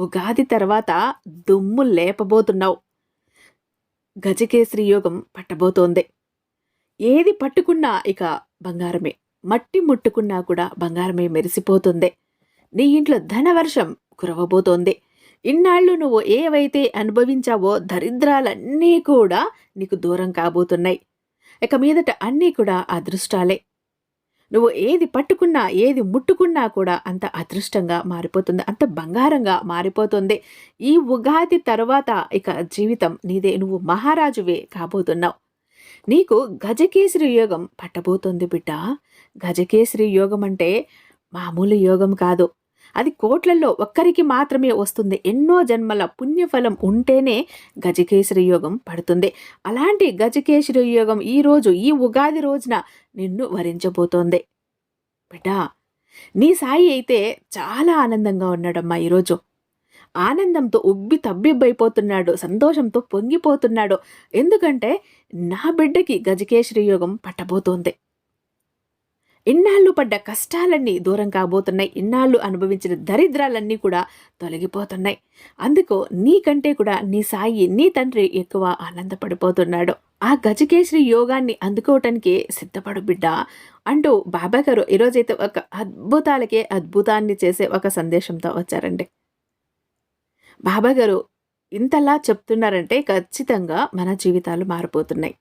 ఉగాది తర్వాత దుమ్ము లేపబోతున్నావు. గజకేసరి యోగం పట్టబోతోంది. ఏది పట్టుకున్నా ఇక బంగారమే. మట్టి ముట్టుకున్నా కూడా బంగారమే మెరిసిపోతుంది. నీ ఇంట్లో ధనవర్షం కురవబోతోంది. ఇన్నాళ్ళు నువ్వు ఏవైతే అనుభవించావో దరిద్రాలన్నీ కూడా నీకు దూరం కాబోతున్నాయి. ఇక మీదట అన్నీ కూడా అదృష్టాలే. నువ్వు ఏది పట్టుకున్నా ఏది ముట్టుకున్నా కూడా అంత అదృష్టంగా మారిపోతుంది అంత బంగారంగా మారిపోతుంది. ఈ ఉగాది తర్వాత ఇక జీవితం నీదే నువ్వు మహారాజువే కాబోతున్నావు. నీకు గజకేసరి యోగం పట్టబోతుంది బిడ్డ. గజకేసరి యోగం అంటే మామూలు యోగం కాదు. అది కోట్లలో ఒక్కరికి మాత్రమే వస్తుంది. ఎన్నో జన్మల పుణ్యఫలం ఉంటేనే గజకేశరి యోగం పడుతుంది. అలాంటి గజకేశరి యోగం ఈరోజు ఈ ఉగాది రోజున నిన్ను వరించబోతోంది. బిడ్డా నీ సాయి అయితే చాలా ఆనందంగా ఉన్నాడమ్మా ఈరోజు ఆనందంతో ఉబ్బి తబ్బిబ్బైపోతున్నాడు సంతోషంతో పొంగిపోతున్నాడు. ఎందుకంటే నా బిడ్డకి గజకేశ్వరి యోగం పట్టబోతోంది. ఇన్నాళ్ళు పడ్డ కష్టాలన్నీ దూరం కాబోతున్నాయి. ఇన్నాళ్ళు అనుభవించిన దరిద్రాలన్నీ కూడా తొలగిపోతున్నాయి. అందుకు నీకంటే కూడా నీ సాయి నీ తండ్రి ఎక్కువ ఆనందపడిపోతున్నాడు. ఆ గజకేశ్వరి యోగాన్ని అందుకోవటానికి సిద్ధపడు బిడ్డ అంటూ బాబా గారు ఈరోజైతే ఒక అద్భుతాలకే అద్భుతాన్ని చేసే ఒక సందేశంతో వచ్చారండి. బాబా గారు ఇంతలా చెప్తున్నారంటే ఖచ్చితంగా మన జీవితాలు మారిపోతున్నాయి.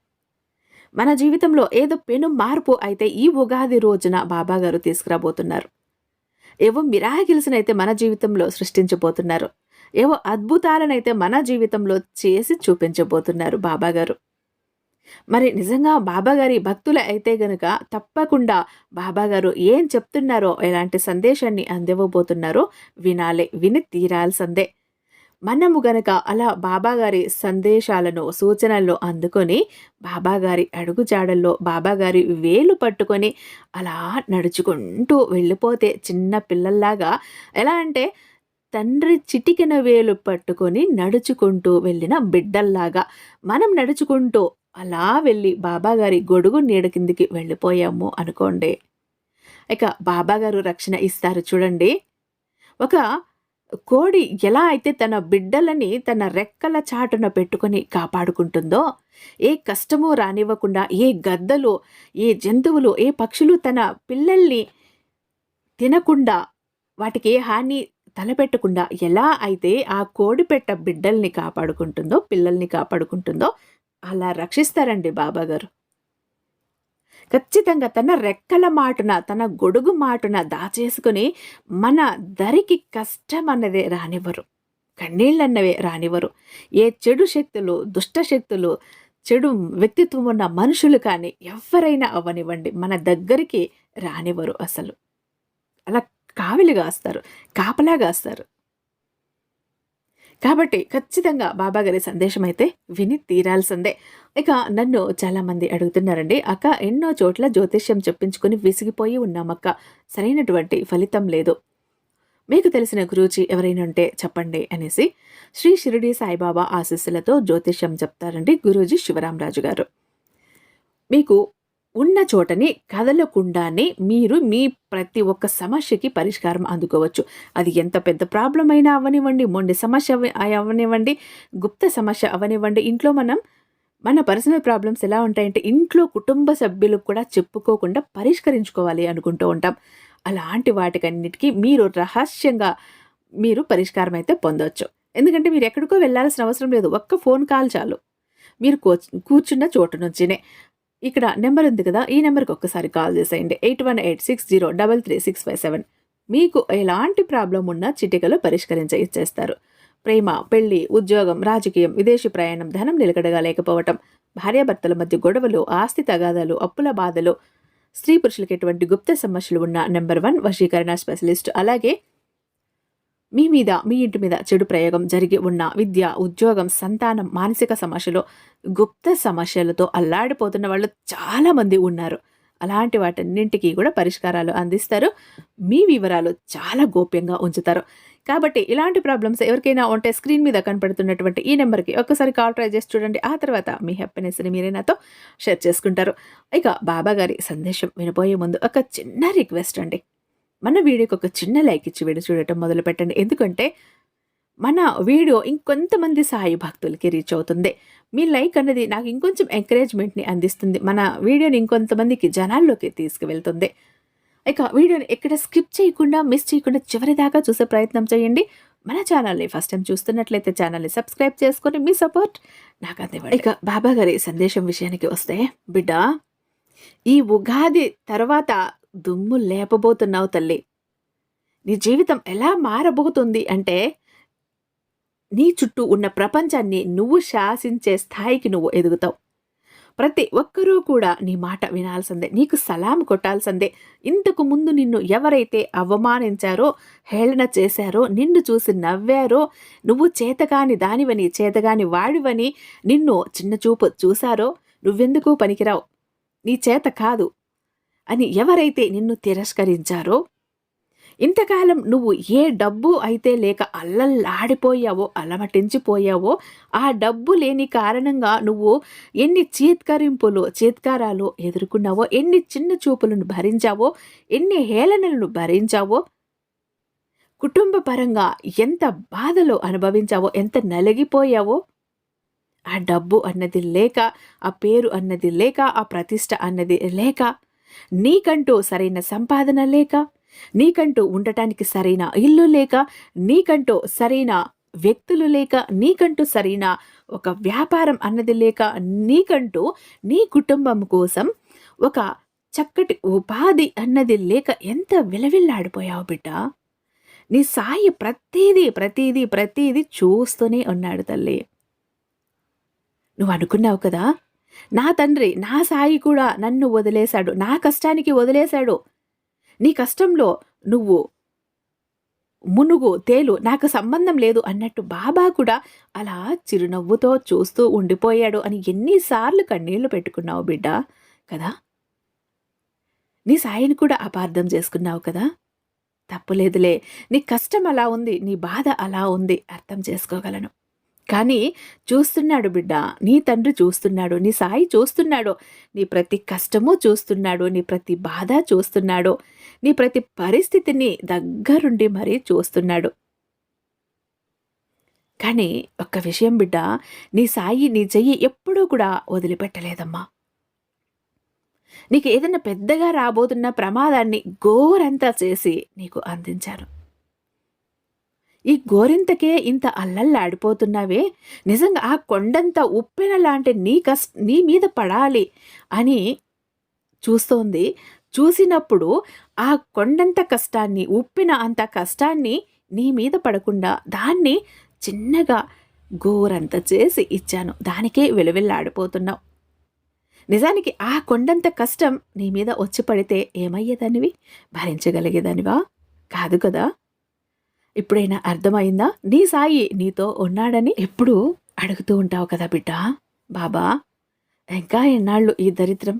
మన జీవితంలో ఏదో పెను మార్పు అయితే ఈ ఉగాది రోజున బాబాగారు తీసుకురాబోతున్నారు. ఏవో మిరాగిల్స్నైతే మన జీవితంలో సృష్టించబోతున్నారు. ఏవో అద్భుతాలనైతే మన జీవితంలో చేసి చూపించబోతున్నారు బాబాగారు మరి నిజంగా బాబాగారి భక్తులు అయితే గనుక తప్పకుండా బాబాగారు ఏం చెప్తున్నారో ఎలాంటి సందేశాన్ని అందివ్వబోతున్నారో వినాలి విని తీరాల్సిందే. మనము గనక అలా బాబాగారి సందేశాలను సూచనల్లో అందుకొని బాబాగారి అడుగుజాడల్లో బాబాగారి వేలు పట్టుకొని అలా నడుచుకుంటూ వెళ్ళిపోతే చిన్న పిల్లల్లాగా ఎలా అంటే తండ్రి చిటికెన వేలు పట్టుకొని నడుచుకుంటూ వెళ్ళిన బిడ్డల్లాగా మనం నడుచుకుంటూ అలా వెళ్ళి బాబాగారి గొడుగు నీడ కిందికి వెళ్ళిపోయాము అనుకోండి. ఇక బాబాగారు రక్షణ ఇస్తారు చూడండి. ఒక కోడి ఎలా అయితే తన బిడ్డలని తన రెక్కల చాటున పెట్టుకొని కాపాడుకుంటుందో ఏ కష్టము రానివ్వకుండా ఏ గద్దలు ఏ జంతువులు ఏ పక్షులు తన పిల్లల్ని తినకుండా వాటికి ఏ హాని తలపెట్టకుండా ఎలా అయితే ఆ కోడి పెట్ట బిడ్డల్ని కాపాడుకుంటుందో పిల్లల్ని కాపాడుకుంటుందో అలా రక్షిస్తారండి బాబాగారు. ఖచ్చితంగా తన రెక్కల మాటున తన గొడుగు మాటున దాచేసుకుని మన దరికి కష్టం అన్నదే రానివ్వరు. కన్నీళ్ళన్నవే రానివ్వరు. ఏ చెడు శక్తులు దుష్ట శక్తులు చెడు వ్యక్తిత్వం ఉన్న మనుషులు కానీ ఎవరైనా అవ్వనివ్వండి. మన దగ్గరికి రానివ్వరు అసలు. అలా కావిలిగా వస్తారు కాపలాగా కాస్తారు కాబట్టి ఖచ్చితంగా బాబాగారి సందేశం అయితే విని తీరాల్సిందే. ఇక నన్ను చాలామంది అడుగుతున్నారండి అక్క ఎన్నో చోట్ల జ్యోతిష్యం చెప్పించుకుని విసిగిపోయి ఉన్నామక్క సరైనటువంటి ఫలితం లేదు. మీకు తెలిసిన గురూజీ ఎవరైనా ఉంటే చెప్పండి అనేసి శ్రీ షిరిడి సాయిబాబా ఆశీస్సులతో జ్యోతిష్యం చెప్తారండి గురూజీ శివరామరాజు గారు. మీకు ఉన్న చోటని కదలకుండానే మీరు మీ ప్రతి ఒక్క సమస్యకి పరిష్కారం అందుకోవచ్చు. అది ఎంత పెద్ద ప్రాబ్లం అయినా అవనివ్వండి మొండి సమస్య అవనివ్వండి గుప్త సమస్య అవనివ్వండి. ఇంట్లో మనం మన పర్సనల్ ప్రాబ్లమ్స్ ఎలా ఉంటాయంటే ఇంట్లో కుటుంబ సభ్యులకు కూడా చెప్పుకోకుండా పరిష్కరించుకోవాలి అనుకుంటూ ఉంటాం. అలాంటి వాటికన్నిటికీ మీరు రహస్యంగా మీరు పరిష్కారం అయితే పొందవచ్చు ఎందుకంటే మీరు ఎక్కడికో వెళ్ళాల్సిన అవసరం లేదు. ఒక్క ఫోన్ కాల్ చాలు. మీరు కూర్చున్న చోటు నుంచినే. ఇక్కడ నెంబర్ ఉంది కదా ఈ నెంబర్కి ఒక్కసారి కాల్ చేసేయండి. Eight one eight six zero double three six five seven. మీకు ఎలాంటి ప్రాబ్లం ఉన్నా చిటికలో పరిష్కరించ ఇచ్చేస్తారు. ప్రేమ పెళ్ళి ఉద్యోగం రాజకీయం విదేశీ ప్రయాణం ధనం నిలకడగా లేకపోవటం భార్యాభర్తల మధ్య గొడవలు ఆస్తి తగాదాలు అప్పుల బాధలు స్త్రీ పురుషులకి ఎటువంటి గుప్త సమస్యలు ఉన్న నెంబర్ వన్ వశీకరణ స్పెషలిస్ట్. అలాగే మీ మీద మీ ఇంటి మీద చెడు ప్రయోగం జరిగి ఉన్న విద్య ఉద్యోగం సంతానం మానసిక సమస్యలు గుప్త సమస్యలతో అల్లాడిపోతున్న వాళ్ళు చాలామంది ఉన్నారు. అలాంటి వాటన్నింటికి కూడా పరిష్కారాలు అందిస్తారు. మీ వివరాలు చాలా గోప్యంగా ఉంచుతారు. కాబట్టి ఇలాంటి ప్రాబ్లమ్స్ ఎవరికైనా ఉంటే స్క్రీన్ మీద కనపడుతున్నటువంటి ఈ నెంబర్కి ఒక్కసారి కాల్ ట్రై చేసి చూడండి. ఆ తర్వాత మీ హ్యాపీనెస్ని మీరే నాతో షేర్ చేసుకుంటారు. ఇక బాబా గారి సందేశం వినబోయే ముందు ఒక చిన్న రిక్వెస్ట్ అండి. మన వీడియోకి ఒక చిన్న లైక్ ఇచ్చి వీడియో చూడటం మొదలు పెట్టండి. ఎందుకంటే మన వీడియో ఇంకొంతమంది సాయి భక్తులకి రీచ్ అవుతుంది. మీ లైక్ అనేది నాకు ఇంకొంచెం ఎంకరేజ్మెంట్ని అందిస్తుంది. మన వీడియోని ఇంకొంతమందికి జనాల్లోకి తీసుకువెళ్తుంది. ఇక వీడియోని ఎక్కడ స్కిప్ చేయకుండా మిస్ చేయకుండా చివరి దాకా చూసే ప్రయత్నం చేయండి. మన ఛానల్ని ఫస్ట్ టైం చూస్తున్నట్లయితే ఛానల్ని సబ్స్క్రైబ్ చేసుకొని మీ సపోర్ట్ నాకు అందివ్వండి. ఇక బాబా గారి సందేశం విషయానికి వస్తే బిడ్డ ఈ ఉగాది తర్వాత దుమ్ము లేపబోతున్నావు తల్లి. నీ జీవితం ఎలా మారబోతుంది అంటే నీ చుట్టూ ఉన్న ప్రపంచాన్ని నువ్వు శాసించే స్థాయికి నువ్వు ఎదుగుతావు. ప్రతి ఒక్కరూ కూడా నీ మాట వినాల్సిందే నీకు సలాం కొట్టాల్సిందే. ఇంతకు ముందు నిన్ను ఎవరైతే అవమానించారో హేళన చేశారో నిన్ను చూసి నవ్వారో నువ్వు చేతగాని దానివని చేతగాని వాడివని నిన్ను చిన్నచూపు చూశారో నువ్వెందుకు పనికిరావు? నీ చేత కాదు. అని ఎవరైతే నిన్ను తిరస్కరించారో ఇంతకాలం నువ్వు ఏ డబ్బు అయితే లేక అల్లల్లాడిపోయావో అలమటించిపోయావో ఆ డబ్బు లేని కారణంగా నువ్వు ఎన్ని చీత్కరింపులు చీత్కారాలు ఎదుర్కొన్నావో ఎన్ని చిన్న చూపులను భరించావో ఎన్ని హేళనలను భరించావో కుటుంబ పరంగా ఎంత బాధలు అనుభవించావో ఎంత నలిగిపోయావో ఆ డబ్బు అన్నది లేక ఆ పేరు అన్నది లేక ఆ ప్రతిష్ట అన్నది లేక నీకంటూ సరైన సంపాదన లేక నీకంటూ ఉండటానికి సరైన ఇల్లు లేక నీకంటూ సరైన వ్యక్తులు లేక నీకంటూ సరైన ఒక వ్యాపారం అన్నది లేక నీకంటూ నీ కుటుంబం కోసం ఒక చక్కటి ఉపాధి అన్నది లేక ఎంత విలవిల్లాడిపోయావు బిడ్డ? నీ సాయి ప్రతీదీ ప్రతీదీ ప్రతీదీ చూస్తూనే ఉన్నాడు తల్లి. నువ్వు అనుకున్నావు కదా? నా తండ్రి నా సాయి కూడా నన్ను వదిలేశాడు. నా కష్టానికి వదిలేశాడు. నీ కష్టంలో నువ్వు మునుగు తేలు నాకు సంబంధం లేదు అన్నట్టు బాబా కూడా అలా చిరునవ్వుతో చూస్తూ ఉండిపోయాడు అని ఎన్నిసార్లు కన్నీళ్ళు పెట్టుకున్నావు బిడ్డ? కదా? నీ సాయిని కూడా అపార్థం చేసుకున్నావు కదా? తప్పులేదులే. నీ కష్టం అలా ఉంది నీ బాధ అలా ఉంది. అర్థం చేసుకోగలను. కానీ చూస్తున్నాడు బిడ్డ నీ తండ్రి చూస్తున్నాడు నీ సాయి చూస్తున్నాడు నీ ప్రతి కష్టము చూస్తున్నాడు నీ ప్రతి బాధ చూస్తున్నాడు నీ ప్రతి పరిస్థితిని దగ్గరుండి మరీ చూస్తున్నాడు. కానీ ఒక్క విషయం బిడ్డ నీ సాయి నీ చెయ్యి ఎప్పుడూ కూడా వదిలిపెట్టలేదమ్మా. నీకు ఏదైనా పెద్దగా రాబోతున్న ప్రమాదాన్ని గోరంతా చేసి నీకు అందించాను. ఈ గోరింతకే ఇంత అల్లల్లాడిపోతున్నావే? నిజంగా ఆ కొండంత ఉప్పెన లాంటి నీ కష్ట నీ మీద పడాలి అని చూస్తోంది. చూసినప్పుడు ఆ కొండంత కష్టాన్ని ఉప్పిన అంత కష్టాన్ని నీ మీద పడకుండా దాన్ని చిన్నగా గోరంత చేసి ఇచ్చాను. దానికే వెలువెల్లాడిపోతున్నావు. నిజానికి ఆ కొండంత కష్టం నీ మీద వచ్చి పడితే ఏమయ్యేదానివి? భరించగలిగేదానివా? కాదు కదా? ఇప్పుడైనా అర్థమైందా? నీ సాయి నీతో ఉన్నాడని ఎప్పుడు అడుగుతూ ఉంటావు కదా బిడ్డ. బాబా ఇంకా ఎన్నాళ్ళు ఈ దరిద్రం?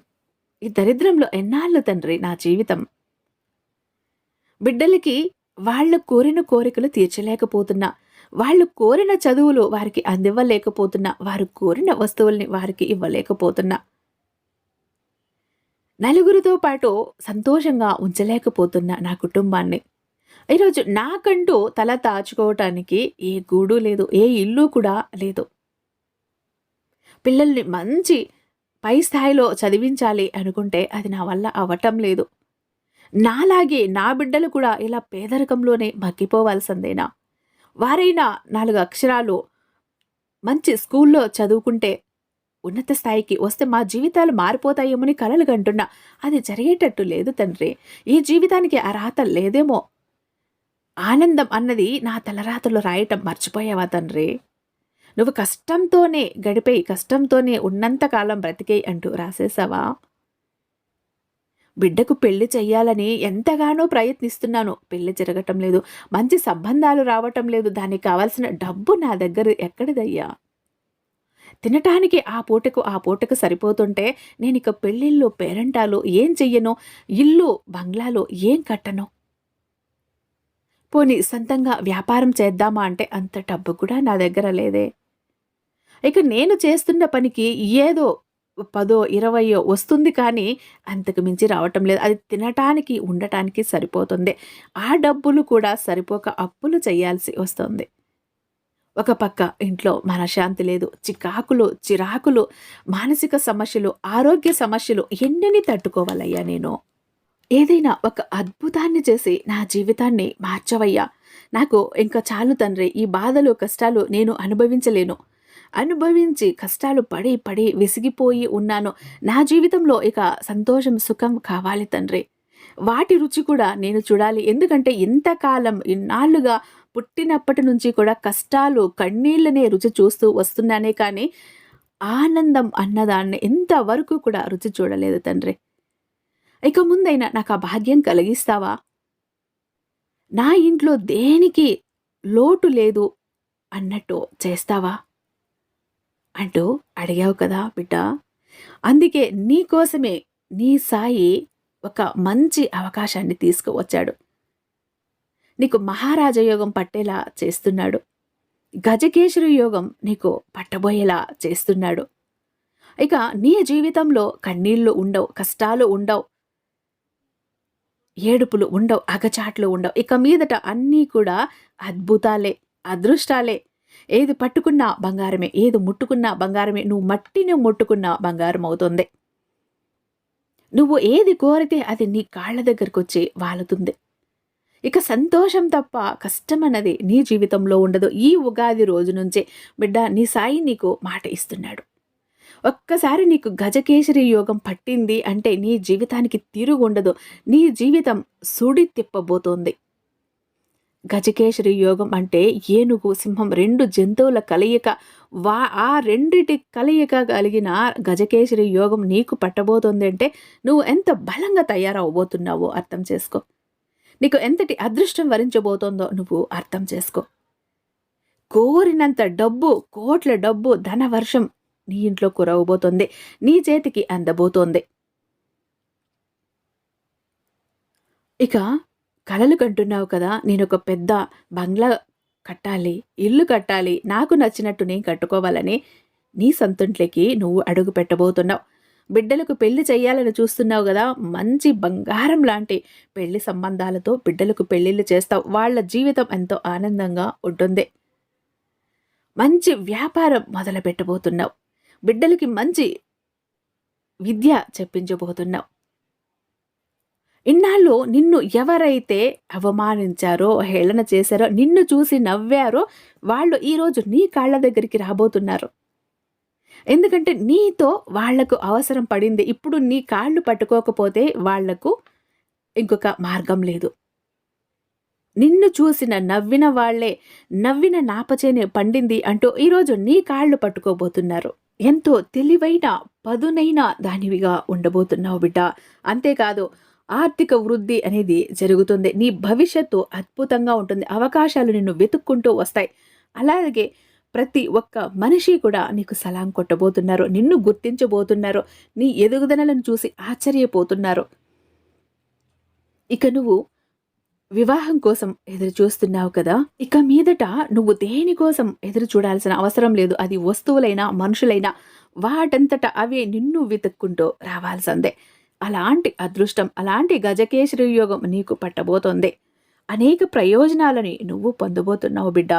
ఈ దరిద్రంలో ఎన్నాళ్ళు తండ్రి నా జీవితం? బిడ్డలకి వాళ్ళు కోరిన కోరికలు తీర్చలేకపోతున్నా వాళ్ళు కోరిన చదువులు వారికి అందివ్వలేకపోతున్నా వారు కోరిన వస్తువుల్ని వారికి ఇవ్వలేకపోతున్నా నలుగురితో పాటు సంతోషంగా ఉంచలేకపోతున్నా నా కుటుంబాన్ని. ఈరోజు నాకంటూ తల దాచుకోవటానికి ఏ గూడు లేదు ఏ ఇల్లు కూడా లేదు. పిల్లల్ని మంచి పై స్థాయిలో చదివించాలి అనుకుంటే అది నా వల్ల అవటం లేదు. నాలాగే నా బిడ్డలు కూడా ఇలా పేదరికంలోనే మగ్గిపోవాల్సిందేనా వారైనా నాలుగు అక్షరాలు మంచి స్కూల్లో చదువుకుంటే ఉన్నత స్థాయికి వస్తే మా జీవితాలు మారిపోతాయేమోని కలలు కంటున్నా. అది జరిగేటట్టు లేదు తండ్రి. ఈ జీవితానికి అర్హత లేదేమో. ఆనందం అన్నది నా తలరాతలు రాయటం మర్చిపోయావా తండ్రి? నువ్వు కష్టంతోనే గడిపే కష్టంతోనే ఉన్నంతకాలం బ్రతికే అంటూ రాసేసావా బిడ్డకు పెళ్ళి చెయ్యాలని ఎంతగానో ప్రయత్నిస్తున్నాను. పెళ్ళి జరగటం లేదు మంచి సంబంధాలు రావటం లేదు. దానికి కావాల్సిన డబ్బు నా దగ్గర ఎక్కడిదయ్యా? తినటానికి ఆ పూటకు ఆ పూటకు సరిపోతుంటే నేను ఇక పెళ్ళిళ్ళు పేరంటాలు ఏం చెయ్యను? ఇల్లు బంగ్లాలో ఏం కట్టను? పోనీ సొంతంగా వ్యాపారం చేద్దామా అంటే అంత డబ్బు కూడా నా దగ్గర లేదే. ఇక నేను చేస్తున్న పనికి ఏదో పదో ఇరవయో వస్తుంది కానీ అంతకు మించి రావటం లేదు. అది తినటానికి ఉండటానికి సరిపోతుంది. ఆ డబ్బులు కూడా సరిపోక అప్పులు చేయాల్సి వస్తుంది. ఒక పక్క ఇంట్లో మనశ్శాంతి లేదు. చికాకులు చిరాకులు మానసిక సమస్యలు ఆరోగ్య సమస్యలు ఎన్నిని తట్టుకోవాలయ్యా నేను? ఏదైనా ఒక అద్భుతాన్ని చేసి నా జీవితాన్ని మార్చవయ్యా. నాకు ఇంకా చాలు తండ్రి ఈ బాధలు కష్టాలు నేను అనుభవించలేను. అనుభవించి కష్టాలు పడి పడి విసిగిపోయి ఉన్నాను. నా జీవితంలో ఇక సంతోషం సుఖం కావాలి తండ్రి. వాటి రుచి కూడా నేను చూడాలి. ఎందుకంటే ఇంతకాలం ఇన్నాళ్ళుగా పుట్టినప్పటి నుంచి కూడా కష్టాలు కన్నీళ్ళనే రుచి చూస్తూ వస్తున్నానే కానీ ఆనందం అన్నదాన్ని ఇంతవరకు కూడా రుచి చూడలేదు తండ్రి. ఇక ముందైనా నాకు ఆ భాగ్యం కలిగిస్తావా? నా ఇంట్లో దేనికి లోటు లేదు అన్నట్టు చేస్తావా? అంటూ అడిగావు కదా బిడ్డ. అందుకే నీకోసమే నీ సాయి ఒక మంచి అవకాశాన్ని తీసుకువచ్చాడు. నీకు మహారాజయోగం పట్టేలా చేస్తున్నాడు. గజకేశ్వరి యోగం నీకు పట్టబోయేలా చేస్తున్నాడు. ఇక నీ జీవితంలో కన్నీళ్ళు ఉండవు కష్టాలు ఉండవు. ఏడుపులు ఉండవు అగచాట్లు ఉండవు. ఇక మీదట అన్నీ కూడా అద్భుతాలే అదృష్టాలే. ఏది పట్టుకున్నా బంగారమే ఏది ముట్టుకున్నా బంగారమే. నువ్వు మట్టిని ముట్టుకున్నా బంగారం అవుతుంది. నువ్వు ఏది కోరితే అది నీ కాళ్ళ దగ్గరకు వచ్చి వాలుతుంది. ఇక సంతోషం తప్ప కష్టం అన్నది నీ జీవితంలో ఉండదు. ఈ ఉగాది రోజు నుంచే బిడ్డ నీ సాయి నీకు మాట ఇస్తున్నాడు. ఒక్కసారి నీకు గజకేసరి యోగం పట్టింది అంటే నీ జీవితానికి తిరుగుండదు. నీ జీవితం సుడి తిప్పబోతోంది. గజకేశరి యోగం అంటే ఏనుగు సింహం రెండు జంతువుల కలయిక. వా ఆ రెండిటి కలయిక కలిగిన గజకేశరి యోగం నీకు పట్టబోతుంది అంటే నువ్వు ఎంత బలంగా తయారవబోతున్నావో అర్థం చేసుకో. నీకు ఎంతటి అదృష్టం వరించబోతోందో నువ్వు అర్థం చేసుకో. కోరినంత డబ్బు కోట్ల డబ్బు ధన వర్షం నీ ఇంట్లో కురవబోతోంది నీ చేతికి అందబోతోంది. ఇక కళలు కంటున్నావు కదా నేను ఒక పెద్ద బంగ్లా కట్టాలి ఇల్లు కట్టాలి నాకు నచ్చినట్టు నేను కట్టుకోవాలని నీ సంతుంట్లోకి నువ్వు అడుగు పెట్టబోతున్నావు. బిడ్డలకు పెళ్ళి చేయాలని చూస్తున్నావు కదా మంచి బంగారం లాంటి పెళ్ళి సంబంధాలతో బిడ్డలకు పెళ్ళిళ్ళు చేస్తావు. వాళ్ళ జీవితం ఎంతో ఆనందంగా ఉంటుంది. మంచి వ్యాపారం మొదలు పెట్టబోతున్నావు బిడ్డలకి మంచి విద్య చెప్పించబోతున్నావు ఇన్నాళ్ళు నిన్ను ఎవరైతే అవమానించారో హేళన చేశారో నిన్ను చూసి నవ్వారో వాళ్ళు ఈరోజు నీ కాళ్ళ దగ్గరికి రాబోతున్నారు. ఎందుకంటే నీతో వాళ్ళకు అవసరం పడింది. ఇప్పుడు నీ కాళ్ళు పట్టుకోకపోతే వాళ్ళకు ఇంకొక మార్గం లేదు. నిన్ను చూసిన నవ్విన వాళ్ళే నవ్విన నాపచేనే పండింది అంటూ ఈరోజు నీ కాళ్ళు పట్టుకోబోతున్నారు. ఎంతో తెలివైన పదునైన దానివిగా ఉండబోతున్నావు బిడ్డ. అంతేకాదు ఆర్థిక వృద్ధి అనేది జరుగుతుంది. నీ భవిష్యత్తు అద్భుతంగా ఉంటుంది. అవకాశాలు నిన్ను వెతుక్కుంటూ వస్తాయి. అలాగే ప్రతి ఒక్క మనిషి కూడా నీకు సలాం కొట్టబోతున్నారు. నిన్ను గుర్తించబోతున్నారు. నీ ఎదుగుదలను చూసి ఆశ్చర్యపోతున్నారు. ఇక నువ్వు వివాహం కోసం ఎదురు చూస్తున్నావు కదా? ఇక మీదట నువ్వు దేనికోసం ఎదురు చూడాల్సిన అవసరం లేదు. అది వస్తువులైనా మనుషులైనా వాటంతట అవే నిన్ను వెతుక్కుంటూ రావాల్సిందే. అలాంటి అదృష్టం అలాంటి గజకేశ్వరి యోగం నీకు పట్టబోతోంది. అనేక ప్రయోజనాలని నువ్వు పొందబోతున్నావు బిడ్డ.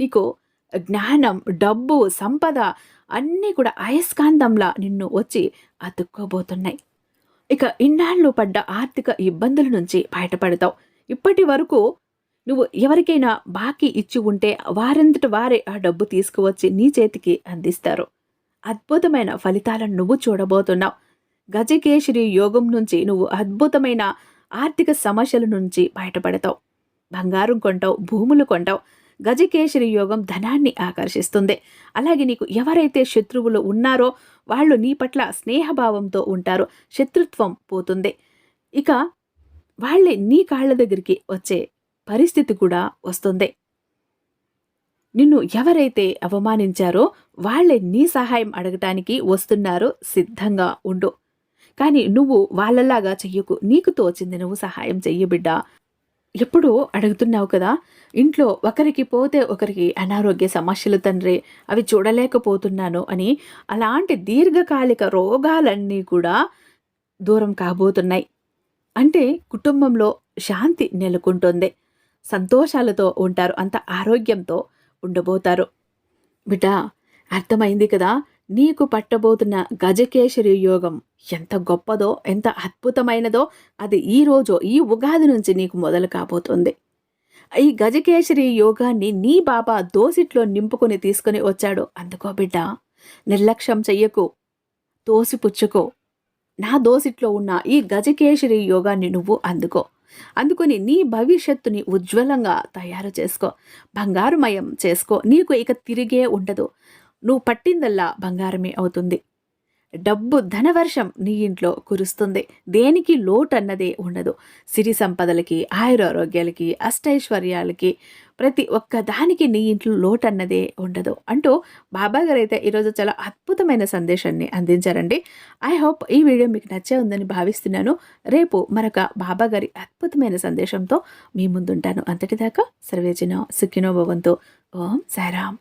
నీకు జ్ఞానం డబ్బు సంపద అన్నీ కూడా అయస్కాంతంలా నిన్ను వచ్చి అతుక్కోబోతున్నాయి. ఇక ఇన్నాళ్ళు పడ్డ ఆర్థిక ఇబ్బందుల నుంచి బయటపడతావు. ఇప్పటి వరకు నువ్వు ఎవరికైనా బాకీ ఇచ్చి ఉంటే వారంతట వారే ఆ డబ్బు తీసుకువచ్చి నీ చేతికి అందిస్తారు. అద్భుతమైన ఫలితాలను నువ్వు చూడబోతున్నావు. గజకేశరి యోగం నుంచి నువ్వు అద్భుతమైన ఆర్థిక సమస్యల నుంచి బయటపడతావు. బంగారం కొంటావు భూములు కొంటావు. గజకేశరి యోగం ధనాన్ని ఆకర్షిస్తుంది. అలాగే నీకు ఎవరైతే శత్రువులు ఉన్నారో వాళ్ళు నీ పట్ల స్నేహభావంతో ఉంటారో. శత్రుత్వం పోతుంది. ఇక వాళ్ళే నీ కాళ్ళ దగ్గరికి వచ్చే పరిస్థితి కూడా వస్తుంది. నిన్ను ఎవరైతే అవమానించారో వాళ్ళే నీ సహాయం అడగటానికి వస్తున్నారో సిద్ధంగా ఉండు. కానీ నువ్వు వాళ్ళలాగా చెయ్యకు. నీకు తోచింది నువ్వు సహాయం చెయ్యి బిడ్డ. ఎప్పుడూ అడుగుతున్నావు కదా ఇంట్లో ఒకరికి పోతే ఒకరికి అనారోగ్య సమస్యలు తండ్రి అవి చూడలేకపోతున్నాను అని అలాంటి దీర్ఘకాలిక రోగాలన్నీ కూడా దూరం కాబోతున్నాయి. అంటే కుటుంబంలో శాంతి నెలకొంటుంది. సంతోషాలతో ఉంటారు. అంత ఆరోగ్యంతో ఉండబోతారు. బిడ్డ అర్థమైంది కదా? నీకు పట్టబోతున్న గజకేశరి యోగం ఎంత గొప్పదో ఎంత అద్భుతమైనదో అది ఈ రోజు ఈ ఉగాది నుంచి నీకు మొదలు కాబోతుంది. ఈ గజకేశరి యోగాన్ని నీ బాబా దోసిట్లో నింపుకొని తీసుకొని వచ్చాడు. అందుకో బిడ్డ నిర్లక్ష్యం చెయ్యకు తోసిపుచ్చుకో. నా దోసిట్లో ఉన్న ఈ గజకేశరి యోగాన్ని నువ్వు అందుకో. అందుకొని నీ భవిష్యత్తుని ఉజ్వలంగా తయారు చేసుకో. బంగారుమయం చేసుకో. నీకు ఇక తిరిగే ఉండదు. నువ్వు పట్టిందల్లా బంగారమే అవుతుంది. డబ్బు ధనవర్షం నీ ఇంట్లో కురుస్తుంది. దేనికి లోటు అన్నదే ఉండదు. సిరి సంపదలకి ఆయురారోగ్యాలకి అష్టైశ్వర్యాలకి ప్రతి ఒక్క దానికి నీ ఇంట్లో లోటు అన్నదే ఉండదు. అంటూ బాబా గారు అయితే ఈరోజు చాలా అద్భుతమైన సందేశాన్ని అందించారండి. ఐ హోప్ ఈ వీడియో మీకు నచ్చే ఉందని భావిస్తున్నాను. రేపు మరొక బాబా గారి అద్భుతమైన సందేశంతో మీ ముందుంటాను. అంతటిదాకా సర్వేజన సుఖినో భవంతు. ఓం సారాం